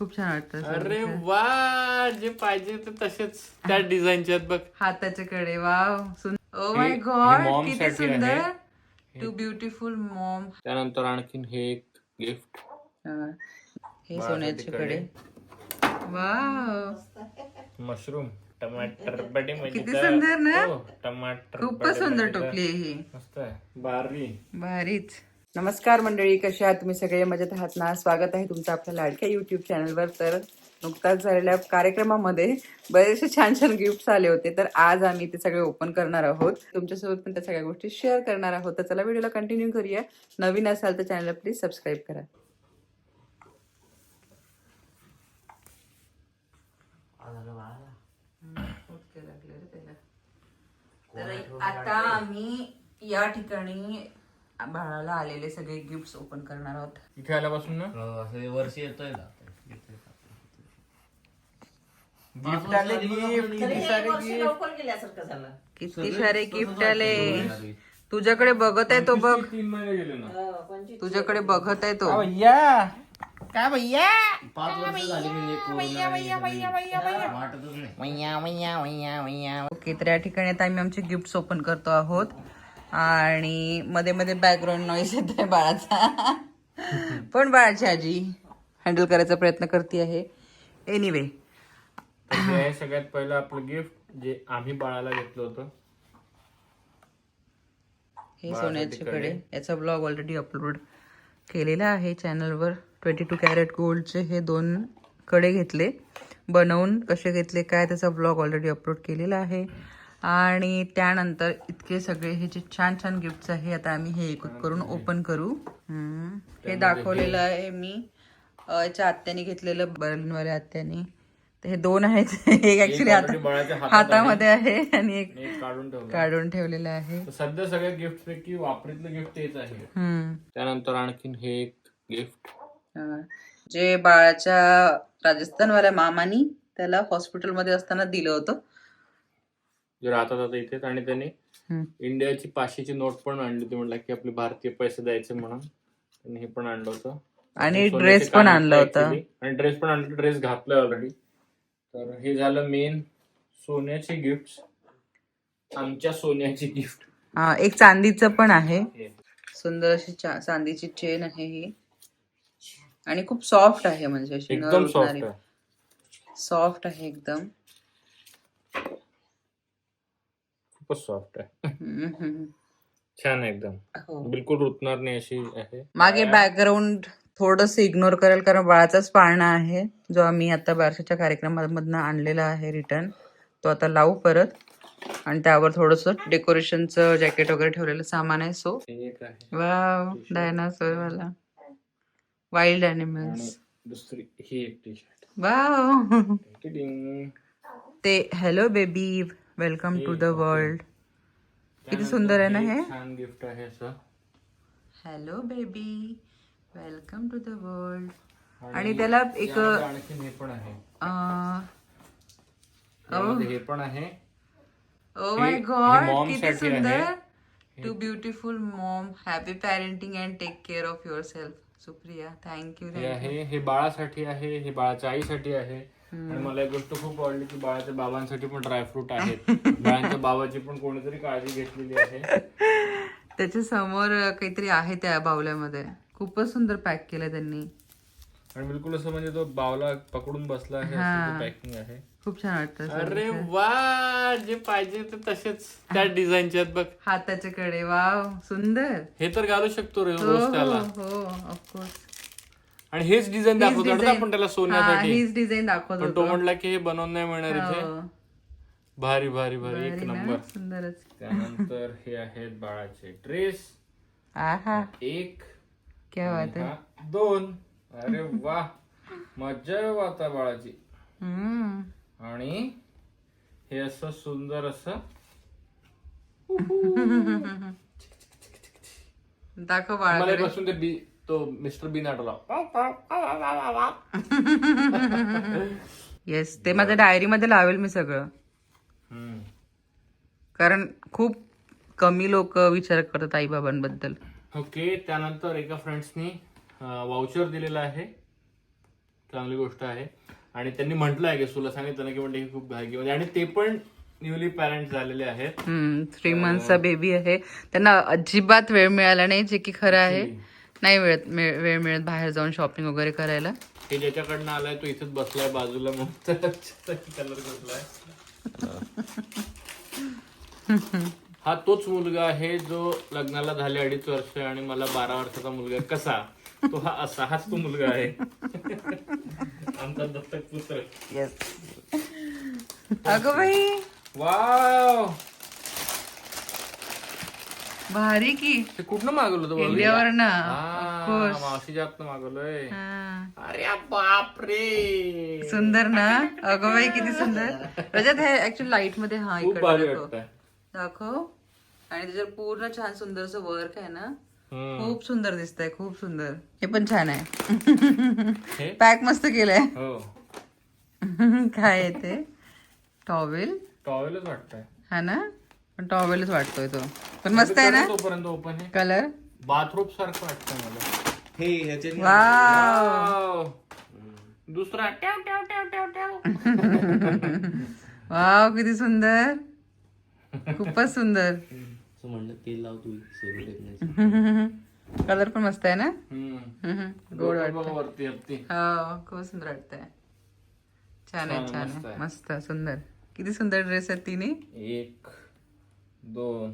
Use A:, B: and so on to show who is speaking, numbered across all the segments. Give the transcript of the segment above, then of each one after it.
A: खूप छान वाटतं
B: अरे वा जे पाहिजे ते तसेच त्या डिझाईनचे आहेत बघ.
A: हाताचे कडे वाव ओ माय
B: हे
A: गॉड किती सुंदर. टू ब्युटिफुल मॉम
B: त्यानंतर आणखीन हे एक गिफ्ट
A: हे. सोन्याचे कडे. वाव.
B: मशरूम टमाटर बडे
A: किती सुंदर ना?
B: टमाटर
A: खूपच सुंदर टोपली आहे ही.
B: मस्त आहे. बारी
A: भारीच. नमस्कार मंडळी कशा आहात? तुम्ही सगळे मजेत आहात ना? स्वागत आहे तुमचं आपल्या लाडक्या युट्यूब चॅनलवर तर नुकताच झालेल्या कार्यक्रमामध्ये बरेचसे छान छान गिफ्ट्स आले होते. तर आज आम्ही ते सगळे ओपन करणार आहोत. तुमच्यासोबत पण त्या सगळ्या गोष्टी शेअर करणार आहोत. तर चला व्हिडिओला कंटिन्यू करूया. नवीन असाल तर चॅनलला प्लीज सबस्क्राईब करा. तर आता आम्ही या ठिकाणी बाळाला आलेले सगळे गिफ्ट ओपन करणार आहोत.
B: इथे आल्यापासून ना?
C: हो, वर्षी येतोय
B: गिफ्ट आले गिफ्ट किती सारे गिफ्ट
A: किती सारे गिफ्ट आले? तुझ्याकडे बघत आहे तो बघ.
B: तीन महिने गेले ना.
A: तुझ्याकडे बघत आहे तो.
B: भैया? काय भैया?
C: पाच वर्ष झाली म्हणजे कोरोना वाटतच नाही.
A: ओके तर या ठिकाणी आता आम्ही आमचे गिफ्ट ओपन करतो आहोत. आणि मध्ये मध्ये बॅकग्राऊंड नॉईस येत आहे बाळाचा. पण बाळाची आजी हँडल करायचा प्रयत्न करते आहे. एनिवे
B: सगळ्यात पहिलं आपलं गिफ्ट जे आम्ही बाळाला घेतलं होतं.
A: हे सोन्याचे कडे याचा ब्लॉग ऑलरेडी अपलोड केलेला आहे चॅनलवर ट्वेंटी टू कॅरेट गोल्डचे हे दोन कडे घेतले. बनवून कसे घेतले काय त्याचा ब्लॉग ऑलरेडी अपलोड केलेला आहे. आणि त्यानंतर इतके सगळे हे जे छान छान गिफ्ट्स आहे आता आम्ही हे एक करून ओपन करू. हम्म. हे दाखवलेलं आहे मी. याच्या आत्याने घेतलेलं बर्लिनवाल्या आत्याने. हे दोन आहेत. एक ऍक्च्युली आता हातामध्ये. आहे आणि एक
B: काढून ठेवलं
A: काढून ठेवलेलं आहे.
B: सध्या सगळ्या गिफ्ट पैकी वापरीतलं गिफ्ट तेच आहे. त्यानंतर आणखीन हे एक गिफ्ट.
A: जे बाळाच्या राजस्थानवाल्या मामानी त्याला हॉस्पिटलमध्ये असताना दिलं होतं.
B: जे राहतात आता इथेच आणि त्यांनी. इंडियाची पाचशेची नोट पण आणली होती. म्हणलं की आपले भारतीय पैसे द्यायचे म्हणून. त्यांनी हे पण आणलं होतं.
A: आणि ड्रेस पण आणला होता.
B: आणि ड्रेस पण आणलं ड्रेस घातलाय ऑलरेडी तर हे झालं मेन सोन्याचे गिफ्ट आमच्या सोन्याची गिफ्ट
A: हा एक चांदीचं पण आहे. सुंदर अशी चांदीची चेन आहे ही. आणि खूप सॉफ्ट आहे म्हणजे
B: सॉफ्ट आहे
A: एकदम.
B: खूपच सॉफ्ट आहे. छान आहे एकदम.
A: हो.
B: बिलकुल रुतणार नाही अशी आहे.
A: मागे बॅकग्राऊंड थोडस इग्नोर करेल कारण बाळाचाच पाळणा आहे जो आम्ही आता बारशाच्या कार्यक्रमामधनं आणलेला आहे रिटर्न तो आता लावू परत आणि त्यावर थोडस डेकोरेशनचं जॅकेट वगैरे ठेवलेलं सामान आहे सो
B: हे एक आहे.
A: वाव डायनासोर वाला वाईल्ड
B: आणि
A: अॅनिमल्स
B: दुसरी ही एक टी शर्ट
A: वाव
B: टिडिंग.
A: ते hello baby welcome to the world किती सुंदर आहे ना हे?
B: छान गिफ्ट आहे असं
A: hello baby welcome to the world आणि त्याला एक
B: हे पण आहे.
A: अं,
B: यामध्ये हे पण आहे.
A: ओ माय गॉड किती सुंदर. Too beautiful mom happy parenting and take care of yourself Supriya. Thank you
B: हे आहे हे बाळासाठी आहे हे बाळाच्या आईसाठी आहे. आणि मला एक गोष्ट खूप आवडली की बाळाच्या बाबांसाठी पण ड्रायफ्रूट आहेत. बाळांच्या बाबाची पण कोणीतरी काळजी घेतलेली आहे.
A: त्याच्यासमोर काहीतरी आहे त्या बावल्यामध्ये. खूपच सुंदर पॅक केलं त्यांनी.
B: आणि बिलकुल असं म्हणजे तो बावला पकडून बसला आहे पॅकिंग आहे.
A: खूप छान वाटतं
B: अरे वा! जे पाहिजे ते तसेच त्या डिझाईनचे आहेत बघ.
A: हाताचे कडे वाव सुंदर.
B: हे तर घालू शकतो रे
A: हो
B: त्याला.
A: हो ऑफकोर्स
B: आणि हेच डिझाईन दाखवतो. ना आपण त्याला सोन्यासाठी.
A: हीच डिझाईन दाखवत
B: पण तो म्हणला की हे बनवून नाही मिळणार इथे.
A: होतो
B: भारी भारी भारी. एक नंबर.
A: सुंदरच.
B: त्यानंतर हे आहेत बाळाचे ड्रेस.
A: आहा.
B: एक
A: क्या बात
B: हा दोन. अरे वा मजा आहे बा आता बाळाची.
A: हम्म.
B: आणि हे असं सुंदर असं.
A: दाखव बाळा
B: मला बसून ते बी तो मिस्टर बीन आठवला
A: येस ते माझ्या डायरी मध्ये लावेल मी सगळं. कारण खूप कमी लोक विचार करतात आई बाबांबद्दल
B: ओके त्यानंतर एका फ्रेंड्सनी वाउचर दिलेला आहे. चांगली गोष्ट आहे. आणि त्यांनी म्हटलं आहे की तुला सांगितलं ना की म्हणजे खूप भाग्यवान आणि ते पण न्यूली पॅरेंट झालेले आहेत.
A: थ्री मंथचा बेबी आहे. त्यांना अजिबात वेळ मिळाला नाही जे की खरं आहे. नाही मिळत मिळ- वेळ मिळत बाहेर जाऊन शॉपिंग वगैरे करायला.
B: हे ज्याच्याकडनं आलाय तो इथेच बसलाय बाजूला म्हणून कलर बसलाय हा तोच मुलगा आहे जो लग्नाला झाले अडीच वर्ष आणि मला बारा वर्षाचा मुलगा आहे. कसा? तो हा असा हाच तो मुलगा आहे. आमचा दत्तक पुत्र.
A: अगं बाई.
B: वाव
A: भारी की.
B: ते कुठनं मागवलं होतं?
A: इंडियावर ना
B: हा, मावशीच्या हातनं मागवलंय. अरे बाप रे
A: सुंदर ना? अगं बाई किती सुंदर. त्याच्यात हे ऍक्च्युअली लाइटमध्ये हा
B: खूप
A: इकडे
B: भारी
A: दाखव.
B: वाटतंय.
A: दाखव. आणि त्याच्यावर पूर्ण छान सुंदरच वर्क आहे ना?
B: हम्म.
A: खूप सुंदर दिसतंय खूप सुंदर. हे पण छान आहे? पॅक मस्त केलंय.
B: हो.
A: काय आहे ते? टॉवेल
B: टॉवेलच वाटतंय.
A: हा ना? पण टॉवेलच वाटतोय तो. पण मस्त आहे ना?
B: तोपर्यंत ओपन आहे.
A: कलर
B: बाथरूम सारखं वाटतंय मला.
C: हे
A: वाव
B: वाव. दुसरा ट्याव ट्याव ट्याव ट्याव ट्याव
A: वाव किती सुंदर. खूपच सुंदर.
C: असं म्हणलं तेल लाव तू सोडू टेकण्याचं
A: कलर पण मस्त आहे ना.
B: गोड
A: हो खूप सुंदर वाटतंय. छान आहे
B: छान,
A: छान
B: मस्त
A: आहे.
B: आहे.
A: मस्त सुंदर. किती सुंदर ड्रेस आहे तिने.
B: एक. दोन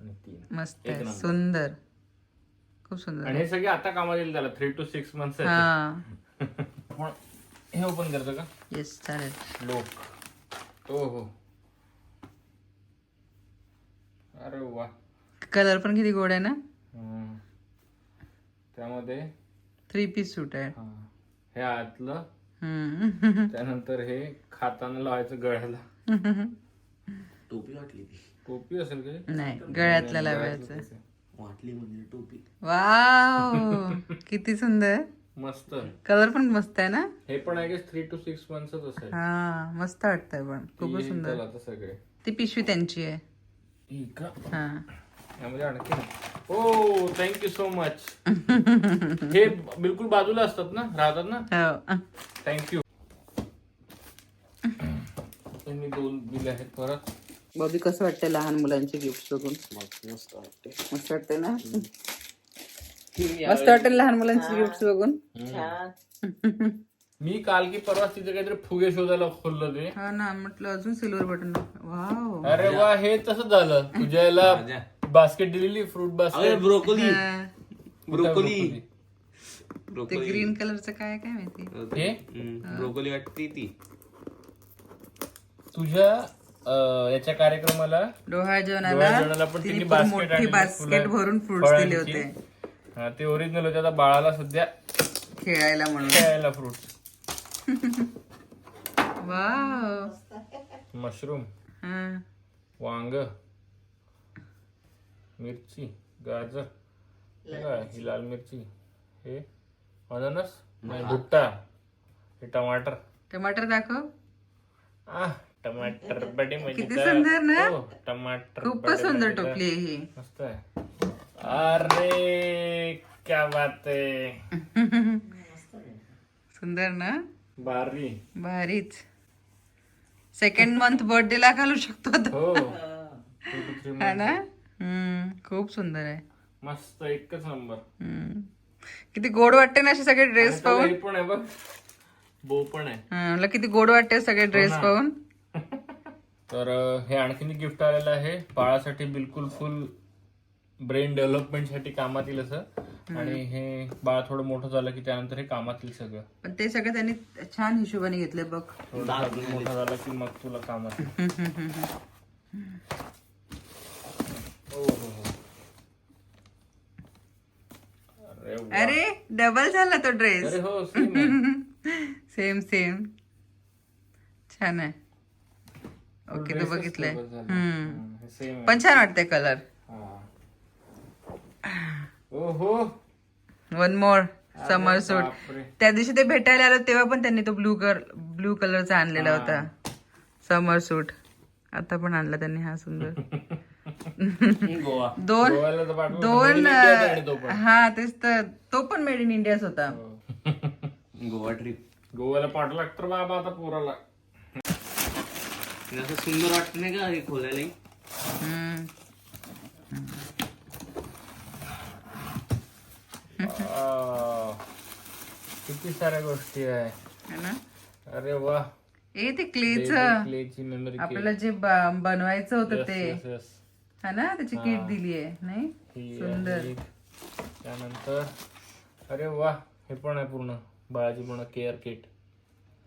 B: आणि तीन.
A: मस्त
B: एक
A: आहे.
B: नंबर.
A: सुंदर. खूप सुंदर.
B: आणि हे सगळे आता कामात येईल त्याला थ्री टू सिक्स मंथ्स
A: हा.
B: हे ओपन करतो का?
A: येस चालेल.
B: लोक. हो हो. अरे वा.
A: कलर पण किती गोड आहे ना?
B: हम्म. त्यामध्ये?
A: थ्री पीस सूट आहे.
B: हा, हे आतलं.
A: हम्म.
B: त्यानंतर हे खाताना लावायचं गळ्याला.
C: टोपी वाटली ती.
B: टोपी असेल का
A: नाही गळ्यातल्या लावायचं.
C: वाटली म्हणजे टोपी.
A: वाव! किती सुंदर.
B: मस्त.
A: कलर पण मस्त आहे ना?
B: हे पण आहे थ्री टू सिक्स मंथच असेल.
A: हा मस्त वाटतंय पण. खूपच सुंदर.
B: आता सगळे.
A: ती पिशवी त्यांची आहे.
B: ही का?
A: हा.
B: यामध्ये आणखी हो थँक्यू सो मच हे बिलकुल बाजूला असतात ना? राहतात ना?
A: हो.
B: थँक्यू त्यांनी दोन दिले आहेत परत.
A: बॉबी कसं वाटतंय लहान मुलांचे गिफ्ट बघून.
C: मस्त वाटते
A: मस्त ना? मस्त वाटेल लहान मुलांचे गिफ्ट बघून.
B: मी काल की परवा तिथे काहीतरी फुगे शोधायला खोललं ते.
A: हा ना म्हटलं अजून सिल्वर बटन वाव
B: अरे वा हे तसं झालं. तुझ्या याला बास्केट दिलेली फ्रूट
C: अरे
B: बास्केट
C: ब्रोकोली. ब्रोकोली
A: ते
C: ब्रोकोली
A: ग्रीन कलरचं काय काय माहिती?
C: ब्रोकोली वाटते ती.
B: तुझ्या याच्या कार्यक्रमाला
A: डोहाळ जेवणाला
B: पण
A: तिने
B: basket
A: मोठी बास्केट
B: फुलं-
A: भरून फ्रुट्स दिले
B: फळांची.
A: होते.
B: हा, ते ओरिजिनल होते. आता बाळाला सध्या
A: खेळायला म्हणून.
B: खेळायला फ्रुट्स
A: वाव.
B: मशरूम
A: हा.
B: वांग मिरची गाजर हे काय? ही लाल मिरची. हे अननस नाही भुट्टा. हे टमाटर.
A: टमाटर दाखव.
B: आ टमाटर बडे
A: किती
B: मजेदार.
A: सुंदर ना?
B: हो, टमाटर
A: खूपच
B: बडे
A: सुंदर
B: मजेदार.
A: टोपली आहे ही
B: मस्त आहे अरे क्या बात आहे
A: सुंदर ना
B: बारी
A: भारीच सेकंड मंथ बर्थडे ला घालू शकतो तो.
B: हो Two to three
A: हा
B: months.
A: ना हम्म खूप सुंदर आहे
B: मस्त एकच नंबर
A: हम्म. किती गोड वाटते ना असे सगळे ड्रेस
B: आणि त्याला
A: पाहून
B: हे पण आहे बघ बो पण आहे
A: हा, मला किती गोड वाटते सगळे ड्रेस
B: ना.
A: पाहून
B: तर हे आणखीन गिफ्ट आलेलं आहे. बाळासाठी बिलकुल फुल ब्रेन डेव्हलपमेंटसाठी कामात येईल असं आणि हे बाळ थोडं मोठं झालं की त्यानंतर हे कामात येईल सगळं.
A: पण ते सगळं त्यांनी छान हिशोबाने घेतले बघ.
B: थोडं अजून मोठं झालं की मग तुला कामात येईल. हो हो हो. अरे वा.
A: अरे डबल झाला तो ड्रेस
B: अरे हो आहे.
A: सेम सेम छान आहे. ओके तो बघितलंय. हम्म.
B: हे.
A: पण छान वाटतंय कलर
B: हा. ओहो.
A: One more summer suit. त्या दिवशी ते भेटायला आलो तेव्हा पण त्यांनी तो ब्लू कलर ब्लू कलरचा आणलेला होता. समर सूट आता पण आणला त्यांनी हा सुंदर.
C: गोवा.
A: दोन. दोन. हा तेच तर. तो पण मेड इन इंडियाच होता.
C: गोवा ट्रिप
B: गोव्याला पाठला तर बाबा आता पोराला.
C: असं सुंदर वाटत नाही का हे खोलायला?
A: हम्म.
B: आ, किती साऱ्या गोष्टी आहे.
A: है ना?
B: अरे वा.
A: ए ते क्लेच
B: क्लेची मेमरी
A: आपल्याला जे ब- बनवायचं होतं ते. हा ना? त्याची किट दिली आहे नाही? सुंदर.
B: त्यानंतर अरे वा हे पण आहे पूर्ण. बाळाची पूर्ण केअर किट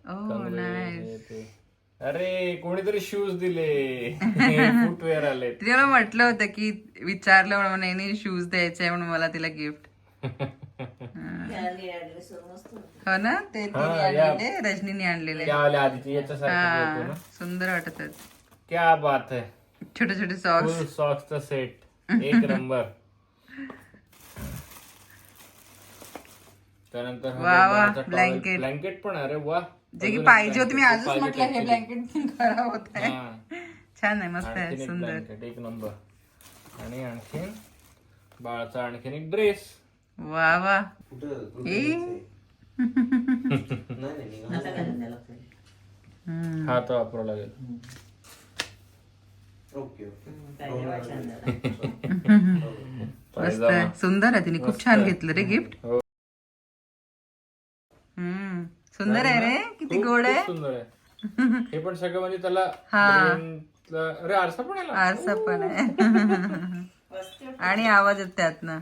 A: ओ नाही
B: अरे कोणीतरी शूज दिले. फुटवेअर आले
A: तिला म्हटलं होतं की विचारलं म्हणून नाही शूज द्यायचे म्हणून मला तिला गिफ्ट हो ना? ते तिने आणलेले रजनीने आणलेले.
B: आधीची याच्यासारखं
A: हा सुंदर वाटत
B: क्या बात है
A: छोटे छोटे सॉक्स
B: सॉक्सचा सेट एक नंबर त्यानंतर
A: वा, वा, blanket.
B: ब्लँकेट पण अरे वा
A: जे की
B: अजून एक
A: पाहिजे होते मी
B: blanket.
A: आजच
B: पाहिजे
A: म्हटलं हे. ब्लँकेट खराब होत आहे
B: हा.
A: छान आहे मस्त
B: आणखीन
A: आहे
B: एक
A: सुंदर
B: ब्लँकेट एक नंबर आणि आणखीन बाळाचा आणखीन एक ड्रेस
A: वा वा ए. हम्म.
B: हा तर वापरावा लागेल
C: ओके
A: मस्त आहे सुंदर आहे तिने खूप छान घेतलं रे गिफ्ट
B: हो.
A: सुंदर आहे रे? किती
B: खूप-
A: गोड
B: खूप
A: आहे
B: सुंदर आहे. हे पण सगळं म्हणजे त्याला
A: हा.
B: brain ला- अरे आरसा पण आहे?
A: आरसा पण आहे. आणि आवाज येत त्यातनं.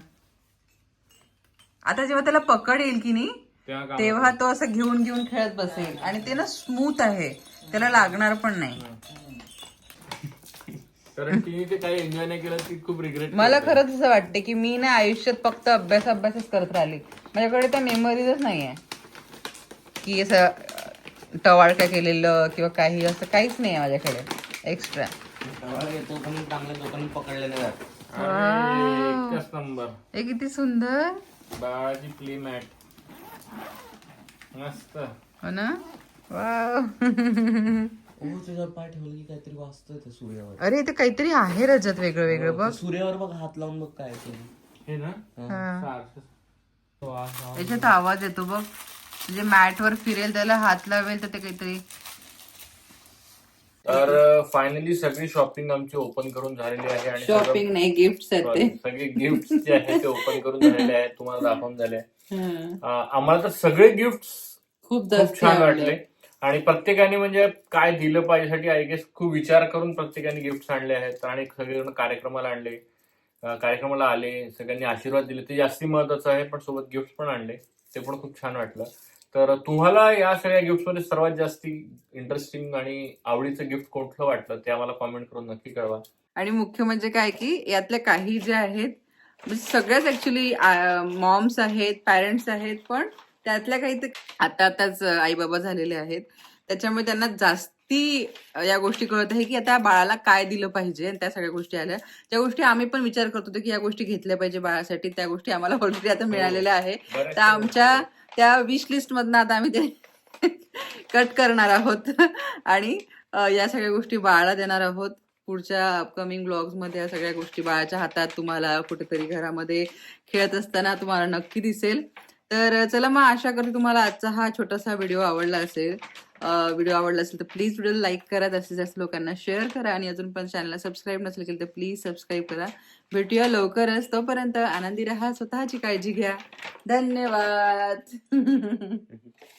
A: आता जेव्हा त्याला पकड येईल की नाही
B: तेव्हा काम
A: तेव्हा तो असं घेऊन घेऊन खेळत बसेल. आणि ते ना स्मूथ आहे. त्याला लागणार पण नाही.
B: कारण तिने ते काही एन्जॉय नाही केलं ती खूप रिग्रेट
A: मला खरंच असं वाटते की मी ना आयुष्यात फक्त अभ्यास अभ्यासच करत राहिली. माझ्याकडे त्या मेमरीजच नाहीये. की असं अं, टवाळक्या केलेलं किंवा काही असं काहीच नाही आहे माझ्याकडे एक्स्ट्रा
C: येतो पण चांगल्या लोकांनी पकडले नाही जात.
B: एकच नंबर.
A: हे किती सुंदर.
B: बाळाची प्ले मॅट मस्त.
A: हो ना? वाव
C: ओ तुझा पाय ठेवलं की काहीतरी वाचतोय ते सूर्यावर.
A: अरे इथे काहीतरी आहे रजत वेगळं वेगळं बघ.
C: ते सूर्यावर बघ हात लावून बघ काय ते.
B: हे ना?
A: हा.
B: सारखं.
A: याच्यात आवाज येतो बघ. म्हणजे मॅट वर फिरेल त्याला हात लावेल तर ते काहीतरी
B: तर फायनली सगळी शॉपिंग आमची ओपन करून झालेली आहे आणि
A: शॉपिंग नाही गिफ्ट
B: सगळे गिफ्ट जे आहेत ते ओपन करून झालेले आहेत तुम्हाला दाखवून झाले.
A: हं.
B: आम्हाला तर सगळे गिफ्ट
A: खूप
B: छान वाटले. आणि प्रत्येकाने म्हणजे काय दिलं पाहिजेसाठी आय गेस खूप विचार करून प्रत्येकाने गिफ्ट आणले आहेत आणि सगळेजण कार्यक्रमाला आणले. कार्यक्रमाला आले सगळ्यांनी आशीर्वाद दिले. ते जास्ती महत्वाचं आहे पण सोबत गिफ्ट पण आणले. ते पण खूप छान वाटलं. तर तुम्हाला या सगळ्या गिफ्टमध्ये सर्वात जास्ती इंटरेस्टिंग आणि आवडीचं गिफ्ट कुठलं वाटलं? ते आम्हाला कॉमेंट करून नक्की कळवा.
A: आणि मुख्य म्हणजे काय की यातल्या काही जे आहेत म्हणजे सगळ्याच ऍक्च्युली मॉम्स आहेत पॅरेंट्स आहेत पण त्यातल्या काही ते आता आताच आई बाबा झालेले आहेत. त्याच्यामुळे त्यांना जास्ती या गोष्टी कळत आहे की आता बाळाला काय दिलं पाहिजे आणि त्या सगळ्या गोष्टी आल्या. त्या गोष्टी आम्ही पण विचार करत होतो की या गोष्टी घेतल्या पाहिजे बाळासाठी त्या गोष्टी आम्हाला ऑलरेडी आता मिळालेल्या आहे
B: बऱ्याचशा
A: तर आमच्या त्या विश लिस्ट मधनं आता आम्ही ते कट करणार आहोत. आणि या सगळ्या गोष्टी बाळाला देणार आहोत. पुढच्या अपकमिंग ब्लॉग्समध्ये या सगळ्या गोष्टी बाळाच्या हातात तुम्हाला कुठेतरी घरामध्ये खेळत असताना तुम्हाला नक्की दिसेल. तर चला मग आशा करते तुम्हाला आजचा हा छोटासा व्हिडिओ आवडला असेल. व्हिडिओ आवडला असेल तर प्लीज व्हिडिओ लाईक करा. जास्तीत जास्त लोकांना शेअर करा. आणि अजून पण चॅनलला सबस्क्राईब नसेल केलं तर प्लीज सबस्क्राईब करा. भेटूया लवकरच. तोपर्यंत आनंदी राहा स्वतःची काळजी घ्या. धन्यवाद.